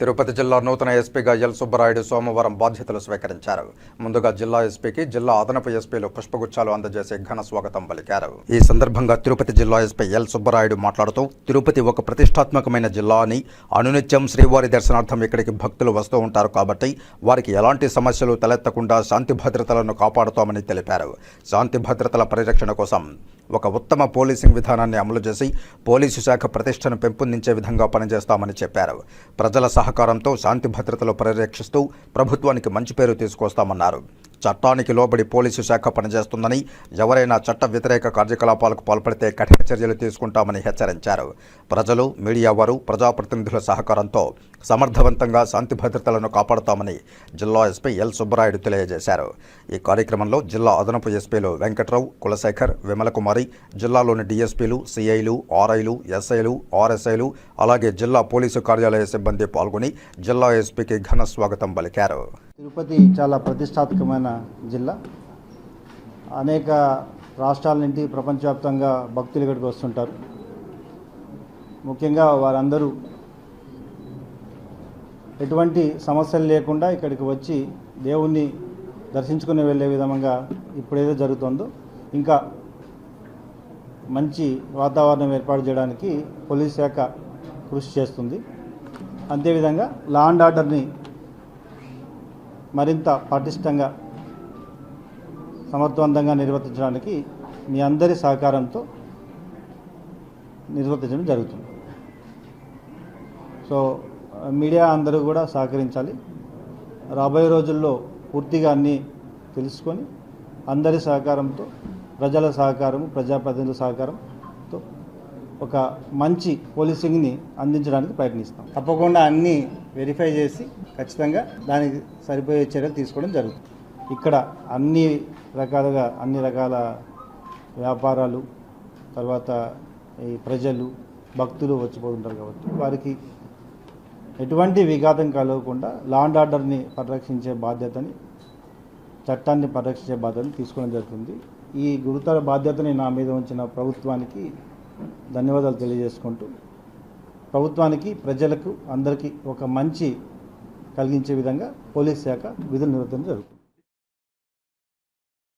తిరుపతి జిల్లా నూతన ఎస్పీగా ఎల్ సుబ్బరాయుడు సోమవారం బాధ్యతలు స్వీకరించారు. ముందుగా జిల్లా ఎస్పీకి జిల్లా అదనపు ఎస్పీలు పుష్పగుచ్చాలు అందజేసి ఘన స్వాగతం పలికారు. ఈ సందర్భంగా తిరుపతి జిల్లా ఎస్పీ ఎల్ సుబ్బరాయుడు మాట్లాడుతూ తిరుపతి ఒక ప్రతిష్టాత్మకమైన జిల్లా అని అనునిత్యం శ్రీవారి దర్శనార్థం ఇక్కడికి భక్తులు వస్తూ ఉంటారు కాబట్టి వారికి ఎలాంటి సమస్యలు తలెత్తకుండా శాంతి భద్రతలను కాపాడుతామని తెలిపారు. శాంతి భద్రతల పరిరక్షణ కోసం ఒక ఉత్తమ పోలీసింగ్ విధానాన్ని అమలు చేసి పోలీసు శాఖ ప్రతిష్టను పెంపొందించే విధంగా పనిచేస్తామని చెప్పారు. ప్రజల సహకారంతో శాంతి భద్రతలు పరిరక్షిస్తూ ప్రభుత్వానికి మంచి పేరు తీసుకొస్తామన్నారు. చట్టానికి లోబడి పోలీసు శాఖ పనిచేస్తుందని ఎవరైనా చట్ట వ్యతిరేక కార్యకలాపాలకు పాల్పడితే కఠిన చర్యలు తీసుకుంటామని హెచ్చరించారు. ప్రజలు మీడియా వారు ప్రజాప్రతినిధుల సహకారంతో సమర్థవంతంగా శాంతి భద్రతలను కాపాడుతామని జిల్లా ఎస్పీ ఎల్ సుబ్బరాయుడు తెలియజేశారు. ఈ కార్యక్రమంలో జిల్లా అదనపు ఎస్పీలు వెంకట్రావు కులశేఖర్ విమలకుమారి జిల్లాలోని డీఎస్పీలు సిఐలు ఆర్ఐలు ఎస్ఐలు ఆర్ఎస్ఐలు అలాగే జిల్లా పోలీసు కార్యాలయ సిబ్బంది పాల్గొని జిల్లా ఎస్పీకి ఘన స్వాగతం పలికారు. తిరుపతి చాలా ప్రతిష్టాత్మకమైన జిల్లా. అనేక రాష్ట్రాల నుండి ప్రపంచవ్యాప్తంగా భక్తులు ఇక్కడికి వస్తుంటారు. ముఖ్యంగా వారందరూ ఎటువంటి సమస్యలు లేకుండా ఇక్కడికి వచ్చి దేవుణ్ణి దర్శించుకుని వెళ్ళే విధంగా ఇప్పుడేదో జరుగుతుందో ఇంకా మంచి వాతావరణం ఏర్పాటు చేయడానికి పోలీస్ శాఖ కృషి చేస్తుంది. అంతేవిధంగా లా అండ్ ఆర్డర్ని మరింత పటిష్టంగా సమర్థవంతంగా నిర్వర్తించడానికి మీ అందరి సహకారంతో నిర్వర్తించడం జరుగుతుంది. సో మీడియా అందరూ కూడా సహకరించాలి. రాబోయే రోజుల్లో పూర్తిగా అన్నీ తెలుసుకొని అందరి సహకారంతో ప్రజల సహకారము ప్రజాప్రతినిధుల సహకారంతో ఒక మంచి పోలీసింగ్ని అందించడానికి ప్రయత్నిస్తాం. తప్పకుండా అన్నీ వెరిఫై చేసి ఖచ్చితంగా దానికి సరిపోయే చర్యలు తీసుకోవడం జరుగుతుంది. ఇక్కడ అన్ని రకాలుగా అన్ని రకాల వ్యాపారాలు తర్వాత ఈ ప్రజలు భక్తులు వచ్చిపోతుంటారు కాబట్టి వారికి ఎటువంటి విఘాతం కలగకుండా లా అండ్ ఆర్డర్ని పరిరక్షించే బాధ్యతని చట్టాన్ని పరిరక్షించే బాధ్యతని తీసుకోవడం జరుగుతుంది. ఈ గురుతర బాధ్యతని నా మీద ఉంచిన ప్రభుత్వానికి ధన్యవాదాలు తెలియజేసుకుంటూ ప్రభుత్వానికి ప్రజలకు అందరికీ ఒక మంచి కలిగించే విధంగా పోలీస్ శాఖ విధులు నిర్వహణ జరుగుతుంది.